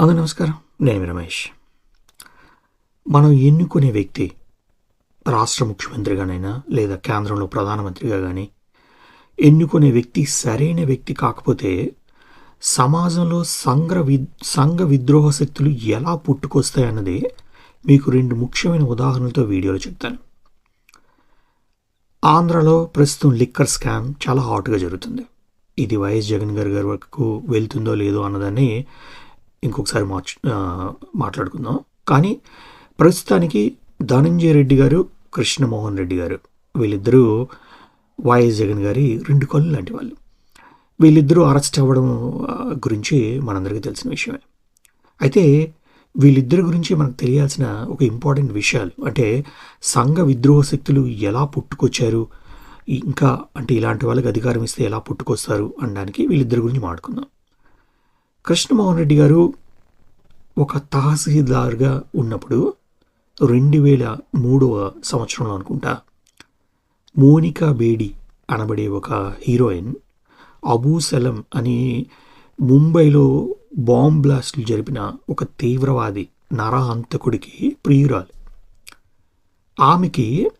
అందరూ నమస్కారం. నేను మీ రమేష్. మనం ఎన్నుకునే వ్యక్తి రాష్ట్ర ముఖ్యమంత్రిగానైనా లేదా కేంద్రంలో ప్రధానమంత్రిగా కానీ ఎన్నుకునే వ్యక్తి సరైన వ్యక్తి కాకపోతే సమాజంలో సంఘ వి సంఘ విద్రోహ శక్తులు ఎలా పుట్టుకొస్తాయన్నది మీకు రెండు ముఖ్యమైన ఉదాహరణలతో వీడియోలో చెప్తాను. ఆంధ్రలో ప్రస్తుతం లిక్కర్ స్కామ్ చాలా హాట్గా జరుగుతుంది. ఇది వైఎస్ జగన్ గారి గారి వరకు వెళ్తుందో లేదో అన్నదాన్ని ఇంకొకసారి మార్చు మాట్లాడుకుందాం. కానీ ప్రస్తుతానికి ధనంజయ రెడ్డి గారు కృష్ణమోహన్ రెడ్డి గారు వీళ్ళిద్దరూ వైఎస్ జగన్ గారి రెండు కళ్ళు లాంటి వాళ్ళు. వీళ్ళిద్దరూ అరెస్ట్ అవ్వడం గురించి మనందరికీ తెలిసిన విషయమే. అయితే వీళ్ళిద్దరి గురించి మనకు తెలియాల్సిన ఒక ఇంపార్టెంట్ విషయాలు అంటే సంఘ విద్రోహ శక్తులు ఎలా పుట్టుకొచ్చారు ఇంకా అంటే ఇలాంటి వాళ్ళకి అధికారం ఇస్తే ఎలా పుట్టుకొస్తారు అనడానికి వీళ్ళిద్దరి గురించి మాట్లాడుకుందాం. కృష్ణమోహన్ రెడ్డి గారు ఒక తహసీల్దార్గా ఉన్నప్పుడు రెండు వేల మూడవ సంవత్సరంలో అనుకుంటా మోనికా బేడి అనబడే ఒక హీరోయిన్ అబూసలం అని ముంబైలో బాంబ్ బ్లాస్టులు జరిపిన ఒక తీవ్రవాది నరహంతకుడికి ప్రియురాలు. ఆమెకి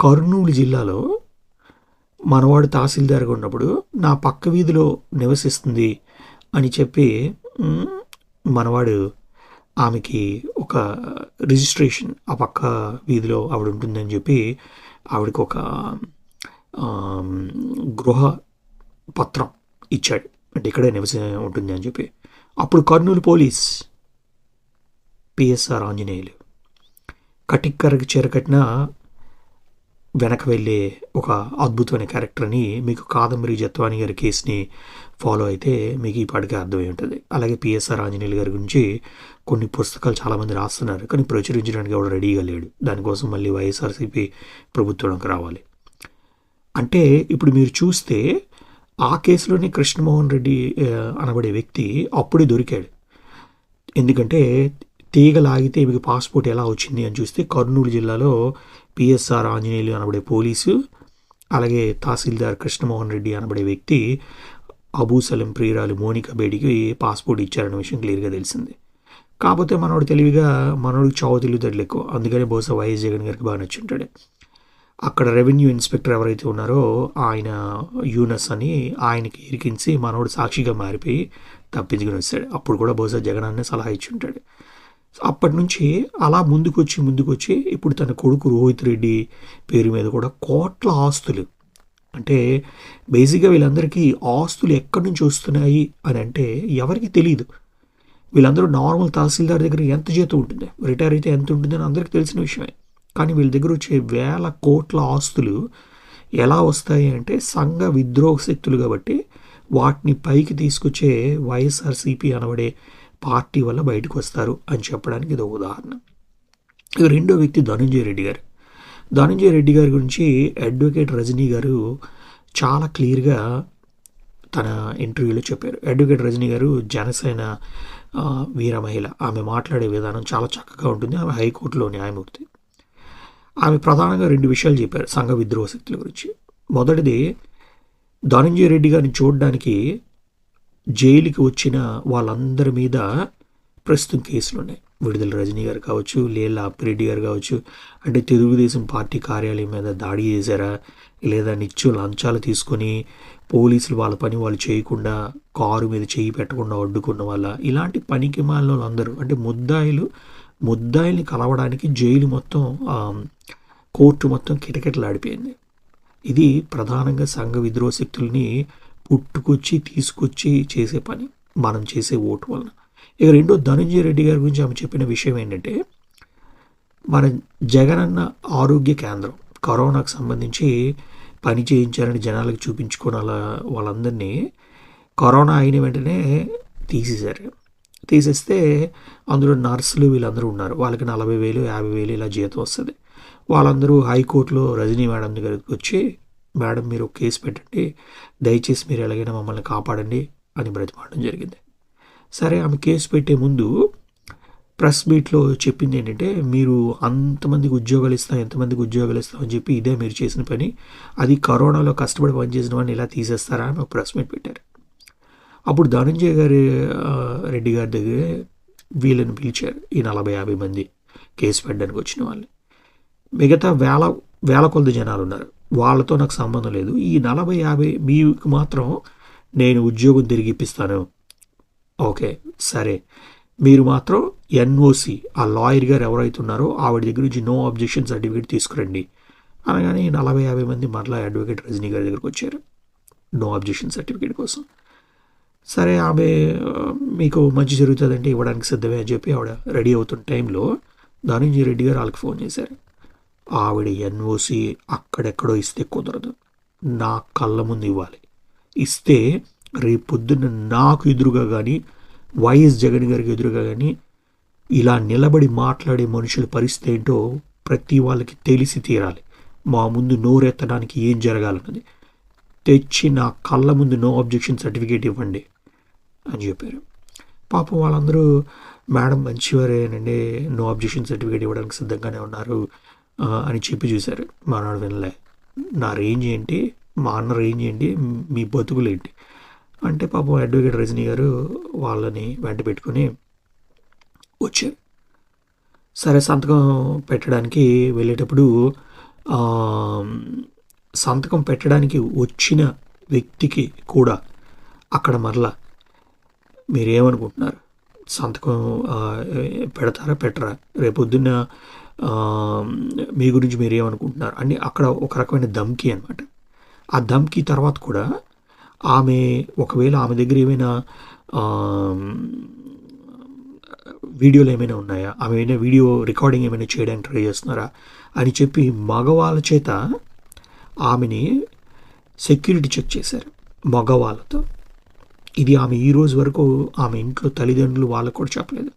కర్నూలు జిల్లాలో మనవాడు తహసీల్దార్గా ఉన్నప్పుడు నా పక్క వీధిలో నివసిస్తుంది అని చెప్పి మనవాడు ఆమెకి ఒక రిజిస్ట్రేషన్ ఆ పక్క వీధిలో ఆవిడ ఉంటుందని చెప్పి ఆవిడకి ఒక గృహ పత్రం ఇచ్చాడు. అంటే ఇక్కడే నివసి ఉంటుంది అని చెప్పి. అప్పుడు Kurnool police P S R Anjaneyulu కటిక్కరకి చేరకట్టిన వెనక వెళ్ళే ఒక అద్భుతమైన క్యారెక్టర్ అని మీకు కాదంబరి జత్వాని గారి కేసుని ఫాలో అయితే మీకు ఈ పాటికి అర్థమై ఉంటుంది. అలాగే పిఎస్ఆర్ ఆంజనేయులు గారి గురించి కొన్ని పుస్తకాలు చాలామంది రాస్తున్నారు కానీ ప్రచురించడానికి ఎవడు రెడీగా లేడు. దానికోసం మళ్ళీ వైఎస్ఆర్సీపీ ప్రభుత్వంలోకి రావాలి. అంటే ఇప్పుడు మీరు చూస్తే ఆ కేసులోనే కృష్ణమోహన్ రెడ్డి అనబడే వ్యక్తి అప్పుడే దొరికాడు. ఎందుకంటే తీగ లాగితే మీకు పాస్పోర్ట్ ఎలా వచ్చింది అని చూస్తే కర్నూలు జిల్లాలో పిఎస్ఆర్ ఆంజనేయులు అనబడే పోలీసు అలాగే తహసీల్దార్ కృష్ణమోహన్ రెడ్డి అనబడే వ్యక్తి అబూసలం ప్రియురాలు మోనికా బేడికి పాస్పోర్ట్ ఇచ్చారన్న విషయం క్లియర్గా తెలిసింది. కాకపోతే మనోడు తెలివిగా మనోడికి చావు తెలివితేటలు ఎక్కువ. అందుకని బహుశా వైఎస్ జగన్ గారికి బాగా నచ్చుంటాడు. అక్కడ రెవెన్యూ ఇన్స్పెక్టర్ ఎవరైతే ఉన్నారో ఆయన యూనస్ అని ఆయనకి ఇరికించి మనోడు సాక్షిగా మారిపోయి తప్పించుకుని వచ్చాడు. అప్పుడు కూడా బహుశా జగన్ అన్నే సలహా ఇచ్చి ఉంటాడు. అప్పటి నుంచి అలా ముందుకొచ్చి ముందుకొచ్చి ఇప్పుడు తన కొడుకు రోహిత్ రెడ్డి పేరు మీద కూడా కోట్ల ఆస్తులు. అంటే బేసిక్గా వీళ్ళందరికీ ఆస్తులు ఎక్కడి నుంచి వస్తున్నాయి అని అంటే ఎవరికి తెలియదు వీళ్ళందరూ నార్మల్ తహసీల్దార్ దగ్గర ఎంత జీతం ఉంటుంది? రిటైర్ అయితే ఎంత ఉంటుందని అందరికి అందరికీ తెలిసిన విషయమే. కానీ వీళ్ళ దగ్గర వచ్చే వేల కోట్ల ఆస్తులు ఎలా వస్తాయి అంటే సంఘ విద్రోహ శక్తులు కాబట్టి వాటిని పైకి తీసుకొచ్చే వైఎస్ఆర్సీపీ అనబడే పార్టీ వల్ల బయటకు వస్తారు అని చెప్పడానికి ఇది ఒక ఉదాహరణ. ఇక రెండో వ్యక్తి ధనంజయ రెడ్డి గారు. ధనంజయ రెడ్డి గారి గురించి అడ్వకేట్ రజనీ గారు చాలా క్లియర్గా తన ఇంటర్వ్యూలో చెప్పారు. అడ్వకేట్ రజనీ గారు జనసేన వీర మహిళ. ఆమె మాట్లాడే విధానం చాలా చక్కగా ఉంటుంది. ఆమె హైకోర్టులో న్యాయమూర్తి. ఆమె ప్రధానంగా రెండు విషయాలు చెప్పారు సంఘ విద్రోహ శక్తుల గురించి. మొదటిది ధనంజయ రెడ్డి గారిని చూడడానికి జైలుకి వచ్చిన వాళ్ళందరి మీద ప్రస్తుతం కేసులు ఉన్నాయి. విడుదల రజనీ గారు కావచ్చు లేలా అప్పిరెడ్డి గారు కావచ్చు అంటే తెలుగుదేశం పార్టీ కార్యాలయం మీద దాడి చేశారా? లేదా నిత్యం లంచాలు తీసుకొని పోలీసులు వాళ్ళ పని వాళ్ళు చేయకుండా కారు మీద చేయి పెట్టకుండా అడ్డుకున్న వాళ్ళ? ఇలాంటి పనికి వాళ్ళందరూ అంటే ముద్దాయిలు ముద్దాయిల్ని కలవడానికి జైలు మొత్తం కోర్టు మొత్తం కిటకిటలాడిపోయింది. ఇది ప్రధానంగా సంఘ విద్రోహ శక్తుల్ని పుట్టుకొచ్చి తీసుకొచ్చి చేసే పని మనం చేసే ఓటు వలన. ఇక రెండో ధనంజయ రెడ్డి గారి గురించి ఆమె చెప్పిన విషయం ఏంటంటే మన జగనన్న ఆరోగ్య కేంద్రం కరోనాకు సంబంధించి పని చేయించారని జనాలకు చూపించుకున్న వాళ్ళందరినీ కరోనా అయిన వెంటనే తీసేశారు. తీసేస్తే అందులో నర్సులు వీళ్ళందరూ ఉన్నారు. వాళ్ళకి నలభై వేలు యాభై వేలు ఇలా జీతం వస్తుంది. వాళ్ళందరూ హైకోర్టులో రజనీ మేడం దగ్గరికి వచ్చి మేడం మీరు కేసు పెట్టండి. దయచేసి మీరు ఎలాగైనా మమ్మల్ని కాపాడండి అని బ్రతిమాడడం జరిగింది. సరే ఆమె కేసు పెట్టే ముందు ప్రెస్ మీట్లో చెప్పింది ఏంటంటే మీరు అంతమందికి ఉద్యోగాలు ఇస్తాం ఎంతమందికి ఉద్యోగాలు ఇస్తాం అని చెప్పి ఇదే మీరు చేసిన పని. అది కరోనాలో కష్టపడి పనిచేసిన వాడిని ఇలా తీసేస్తారా అని ఒక ప్రెస్ మీట్ పెట్టారు. అప్పుడు ధనంజయ గారి రెడ్డి గారి దగ్గర వీళ్ళని పిలిచారు. ఈ నలభై యాభై మంది కేసు పెట్టడానికి వచ్చిన వాళ్ళని. మిగతా వేల వేల కొలది జనాలు ఉన్నారు. వాళ్ళతో నాకు సంబంధం లేదు. ఈ నలభై యాభై మీకు మాత్రం నేను ఉద్యోగం తిరిగి ఇప్పిస్తాను ఓకే సరే. మీరు మాత్రం ఎన్ఓసి ఆ లాయర్ గారు ఎవరైతే ఉన్నారో ఆవిడ దగ్గర నుంచి నో అబ్జెక్షన్ సర్టిఫికేట్ తీసుకురండి. అనగానే నలభై యాభై మంది మరలా అడ్వకేట్ రజనీ గారి దగ్గరికి వచ్చారు. నో అబ్జెక్షన్ సర్టిఫికేట్ కోసం. సరే ఆమె మీకు మంచి జరుగుతుందంటే ఇవ్వడానికి సిద్ధమే అని చెప్పి ఆవిడ రెడీ అవుతున్న టైంలో ధనంజయ రెడ్డి గారు వాళ్ళకి ఫోన్ చేశారు. ఆవిడ ఎన్ఓసి అక్కడెక్కడో ఇస్తే కుదరదు. నా కళ్ళ ముందు ఇవ్వాలి. ఇస్తే రేపొద్దున నాకు ఎదురుగా కానీ వైఎస్ జగన్ గారికి ఎదురుగా కానీ ఇలా నిలబడి మాట్లాడే మనుషుల పరిస్థితి ఏంటో ప్రతి వాళ్ళకి తెలిసి తీరాలి. మా ముందు నోరెత్తడానికి ఏం జరగాలన్నది. తెచ్చి నా కళ్ళ ముందు నో అబ్జెక్షన్ సర్టిఫికేట్ ఇవ్వండి అని చెప్పారు. పాపం వాళ్ళందరూ మేడం మంచివారేనండి నో అబ్జెక్షన్ సర్టిఫికేట్ ఇవ్వడానికి సిద్ధంగానే ఉన్నారు. అని చెప్పి చూశారు. మా వినలే. నా రేంజ్ ఏంటి? మా అన్న రేంజ్ ఏంటి? మీ బతుకులు ఏంటి? అంటే పాపం అడ్వకేట్ రజనీ గారు వాళ్ళని వెంట పెట్టుకొని వచ్చారు. సరే సంతకం పెట్టడానికి వెళ్ళేటప్పుడు సంతకం పెట్టడానికి వచ్చిన వ్యక్తికి కూడా అక్కడ మరలా మీరేమనుకుంటున్నారు? సంతకం పెడతారా పెట్టరా? రేపొద్దున్న మీ గురించి మీరు ఏమనుకుంటున్నారు అని అక్కడ ఒక రకమైన ధమ్కి అనమాట ఆ ధమ్కి తర్వాత కూడా ఆమె ఒకవేళ ఆమె దగ్గర ఏమైనా వీడియోలు ఏమైనా ఉన్నాయా? ఆమె ఏమైనా వీడియో రికార్డింగ్ ఏమైనా చేయడానికి ట్రై చేస్తున్నారా? అని చెప్పి మగవాళ్ళ చేత ఆమెని సెక్యూరిటీ చెక్ చేశారు. మగవాళ్ళతో. ఇది ఆమె ఈ రోజు వరకు ఆమె ఇంట్లో తల్లిదండ్రులు వాళ్ళకు కూడా చెప్పలేదు.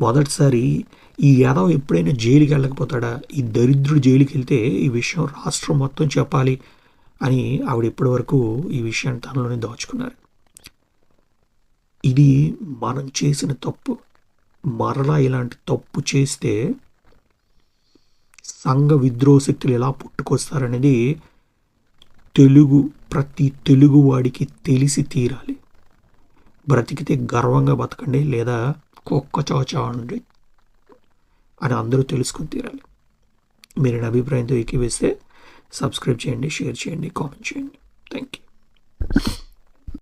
మొదటిసారి ఈ యాదవ్ ఎప్పుడైనా జైలుకి వెళ్ళకపోతాడా? ఈ దరిద్రుడు జైలుకి వెళ్తే ఈ విషయం రాష్ట్రం మొత్తం చెప్పాలి అని ఆవిడ ఇప్పటి వరకు ఈ విషయాన్ని తనలోనే దాచుకున్నారు. ఇది మనం చేసిన తప్పు. మరలా ఇలాంటి తప్పు చేస్తే సంఘ విద్రోహ శక్తులు ఎలా పుట్టుకొస్తారనేది తెలుగు ప్రతి తెలుగు వాడికి తెలిసి తీరాలి. బ్రతికితే గర్వంగా బతకండి లేదా కుక్క చవచావండి అని అందరూ తెలుసుకొని తీరాలి. మీరు నా అభిప్రాయంతో ఎక్కివేస్తే సబ్స్క్రైబ్ చేయండి షేర్ చేయండి కామెంట్ చేయండి. Thank you